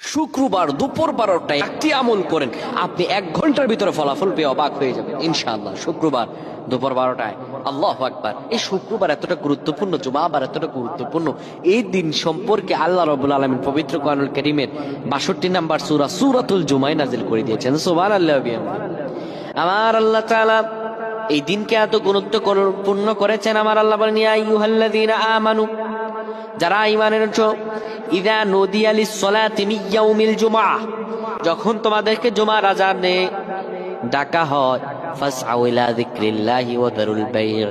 শুক্রবার দুপুর বারোটায় একটি আমল করেন। আপনি এক ঘণ্টার ভিতরে ফলাফল পেয়ে অবাক হয়ে যাবেন। ইনশাআল্লাহ, শুক্রবার দুপুর বারোটায়। আল্লাহ আকবার। এই শুক্রবার এতটা গুরুত্বপূর্ণ, জুমাবার এতটা গুরুত্বপূর্ণ। এই দিন সম্পর্কে আল্লাহ রবুল আলমিন পবিত্র কানুল করিমের বাষট্টি নাম্বার সুরা সুরাতুল জুমাই নাজিল করে দিয়েছেন। সোমান আল্লাহ আমার আল্লাহ তাআলা এই দিনকে এত গুরুত্বপূর্ণ করেছেন। আমার আল্লাহ বলেন আমানু যারা ইমানের ইদা নদী আলি সলাতি মিন ইয়াউমিল জুমআ যখন তোমাদেরকে জুমার আজানে ডাকা হয়, ফাসআউ ইলা যিকরিল্লাহি ওয়া দারুল বাইর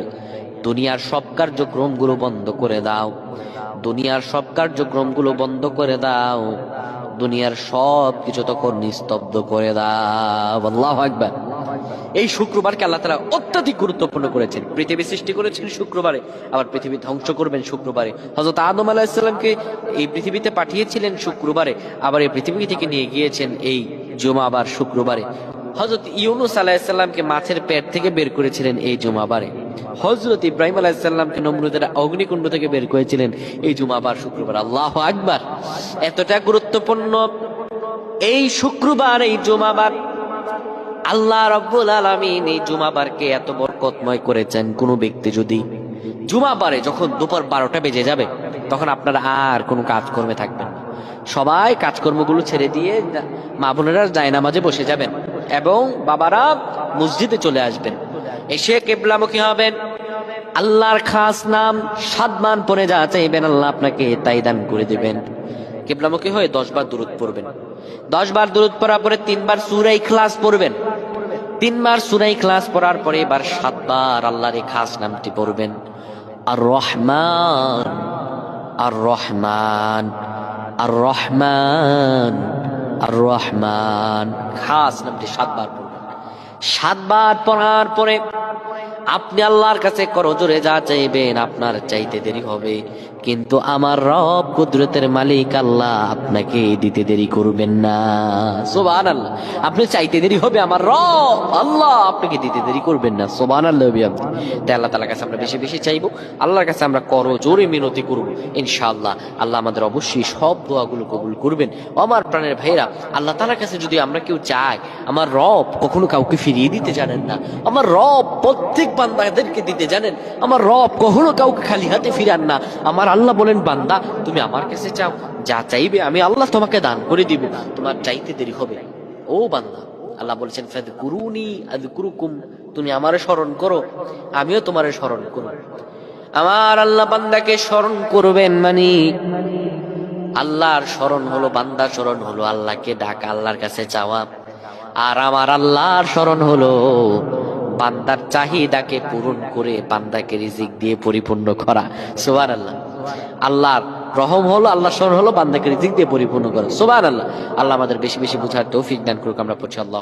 দুনিয়ার সব কার্যক্রমগুলো বন্ধ করে দাও, দুনিয়ার সব কার্যক্রমগুলো বন্ধ করে দাও, দুনিয়ার সব কিছু তখন নিস্তব্ধ করে দাও। আল্লাহু আকবার। এই শুক্রবারকে আল্লাহ তালা অত্যাধিক গুরুত্বপূর্ণ করেছেন। পৃথিবী সৃষ্টি করেছেন শুক্রবারে, আবার পৃথিবী ধ্বংস করবেন শুক্রবারে। হজরত আদম আলাহিসাল্লামকে এই পৃথিবীতে পাঠিয়েছিলেন শুক্রবারে, আবার এই পৃথিবী থেকে নিয়ে গিয়েছেন এই জুমাবার শুক্রবারে। হজরত ইউনুস আলাহিসাল্লামকে মাছের পেট থেকে বের করেছিলেন এই জুমাবারে। হজরত ইব্রাহিম আলাহিসাল্লামকে নমরুদের অগ্নিকুণ্ড থেকে বের করেছিলেন এই জুমাবার শুক্রবার। আল্লাহ আকবার। এতটা গুরুত্বপূর্ণ এই শুক্রবার, এই জুমাবার আল্লাহ রব্বুল আলমিন এই জুমাবারকে এত বরকতময় করেছেন, কোনো ব্যক্তি যদি জুমাবারে যখন দুপুর বারোটা বেজে যাবে, তখন আপনারা আর কোনো কাজকর্মে থাকবেন সবাই কাজকর্মগুলো ছেড়ে দিয়ে মা বোনেরা জায়নামাজে বসে যাবেন এবং বাবারা মসজিদে চলে আসবেন। এসে কেবলামুখী হবেন। আল্লাহর খাস নাম সাদমান পরে যা চাইবেন, আল্লাহ আপনাকে তাই দান করে দিবেন। কেবলামুখী হয়ে দশ বার দূরত পড়বেন। দশ বার দূরত পড়ার পরে তিনবার সুরাই ক্লাস পড়বেন। তিনবার সুরাই ক্লাস পড়ার পরে এবার সাতবার আল্লাহর এই খাস নামটি পড়বেন। আর রহমান আর রহমান আর রহমান আর রহমান খাস নামটি সাতবার পড়বেন। সাতবার পড়ার পরে আপনি আল্লাহর কাছে করজোরে যা চাইবেন আপনার চাইতে দেরি হবে। কিন্তু আমার রব কুদরতের মালিক আল্লাহ আপনাকে দিতে দেরি করবেন না। সোবান আল্লাহ আপনি চাইতে দেরি হবে আমার রব আল্লাহ আপনাকে দিতে দেরি করবেন না। সোবান আল্লাহ তাই আল্লাহ তালার কাছে আমরা বেশি বেশি চাইব। আল্লাহর কাছে আমরা করো জোরে মিনতি করব। ইনশাআল্লাহ আল্লাহ আমাদের অবশ্যই সব দোয়াগুলো কবুল করবেন। আমার প্রাণের ভাইরা আল্লাহ তালার কাছে যদি আমরা কেউ চাই, আমার রব কখনো কাউকে ফিরিয়ে দিতে জানেন না। আমার রব প্রত্যেক বান্দাদেরকে দিতে জানেন? আমার রব কখনো কাউকে খালি হাতে ফিরান না। আমার আল্লাহ বলেন, বান্দা, তুমি আমার কাছে চাও। যা চাইবে আমি আল্লাহ তোমাকে দান করে দিব। তোমার চাইতে দেরি হবে ও বান্দা, আল্লাহ বলেছেন ফেদ আদ তুমি স্মরণ করো। আমিও তোমারে স্মরণ আমার আল্লাহ বান্দাকে স্মরণ করবেন মানে আল্লাহর স্মরণ হলো বান্দার স্মরণ হলো আল্লাহকে ডাকা, আল্লাহর কাছে চাওয়া আর আমার আল্লাহর স্মরণ হলো বান্দার চাহিদাকে পূরণ করে বান্দাকে রিজিক দিয়ে পরিপূর্ণ করা। সোবার আল্লাহ আল্লাহর রহম হলো আল্লাহ স্মরণ হলো, বান্দাকে রিজিক দিয়ে পরিপূর্ণ করা। সোবার আল্লাহ আল্লাহ আমাদের বেশি বেশি বুঝার তৌফিক দান করুক, আমরা পড়ছি আল্লাহ